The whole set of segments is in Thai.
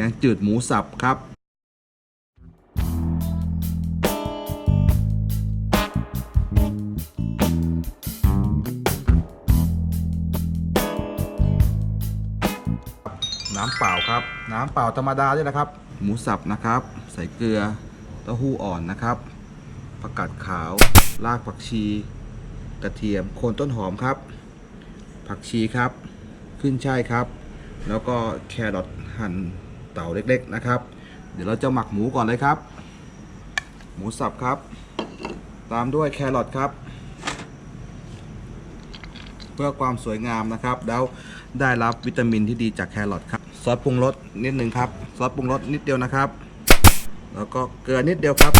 แกงจืดหมูสับครับน้ำเปล่าครับ น้ำเปล่าธรรมดาด้วยนะครับ หมูสับนะครับ ใส่เกลือเต้าหู้อ่อนนะครับผักกาดขาว รากผักชี กระเทียม โคนต้นหอมครับ ผักชีครับ ขึ้นช่ายครับ แล้วก็แครอทหั่น เตาเล็กๆนะครับ เดี๋ยวเราจะหมักหมูก่อนเลยครับ หมูสับครับ ตามด้วยแครอทครับ เพื่อความสวยงามนะครับ แล้วได้รับวิตามินที่ดีจากแครอทครับซอสปรุงรสนิดหนึ่งครับซอสปรุงรสนิดเดียวนะครับ แล้วก็เกลือนิดเดียวครับ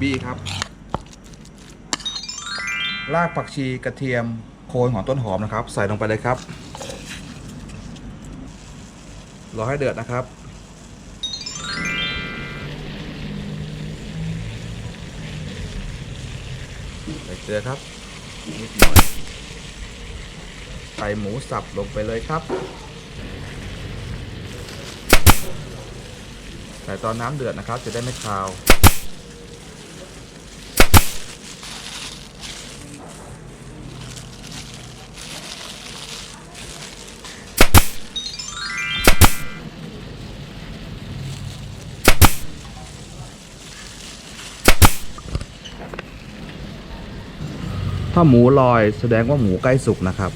บีครับรากผักชีกระเทียมโคนของต้นหอมนะครับ ใส่ลงไปเลยครับ รอให้เดือดนะครับ ใส่เกลือครับ นิดหน่อย ใส่หมูสับลงไปเลยครับ ใส่ตอนน้ำเดือดนะครับ จะได้ไม่คาว ถ้าหมูลอยแสดงว่าหมูใกล้สุกนะครับ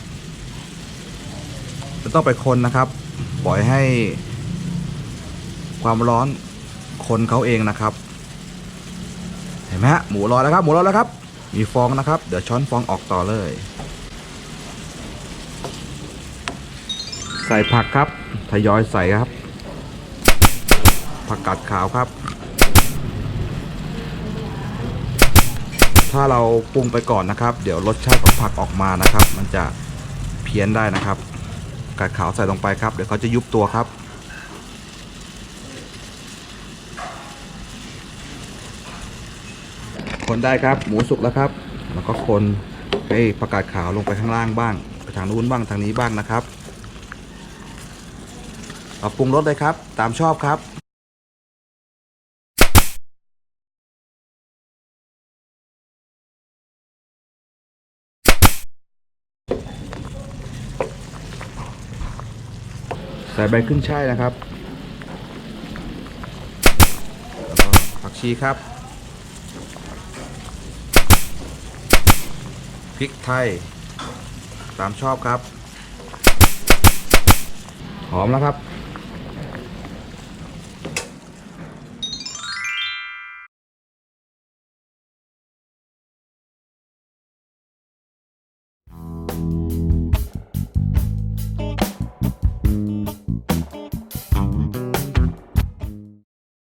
จะต้องไปคนนะครับ ปล่อยให้ความร้อนคนเขาเองนะครับ เห็นไหมฮะหมูลอยแล้วครับ หมูลอยแล้วครับ มีฟองนะครับ เดี๋ยวช้อนฟองออกต่อเลย ใส่ผักครับ ทยอยใส่ครับ ผักกาดขาวครับ ถ้าเราปรุงไปก่อนนะครับ เดี๋ยวรสชาติของผักออกมานะครับ มันจะเพี้ยนได้นะครับกาดขาวใส่ลงไปครับ เดี๋ยวเขาจะยุบตัวครับ คนได้ครับ หมูสุกแล้วครับ แล้วก็คนให้ผักกาดขาวลงไปข้างล่างบ้างไปทางนู้นบ้างทางนี้บ้างนะครับเอาปรุงรสเลยครับ ตามชอบครับ ส่ใบขึ้นช่ายนะครับแล้วก็ผักชีครับพริกไทย ตามชอบครับ หอมแล้วครับ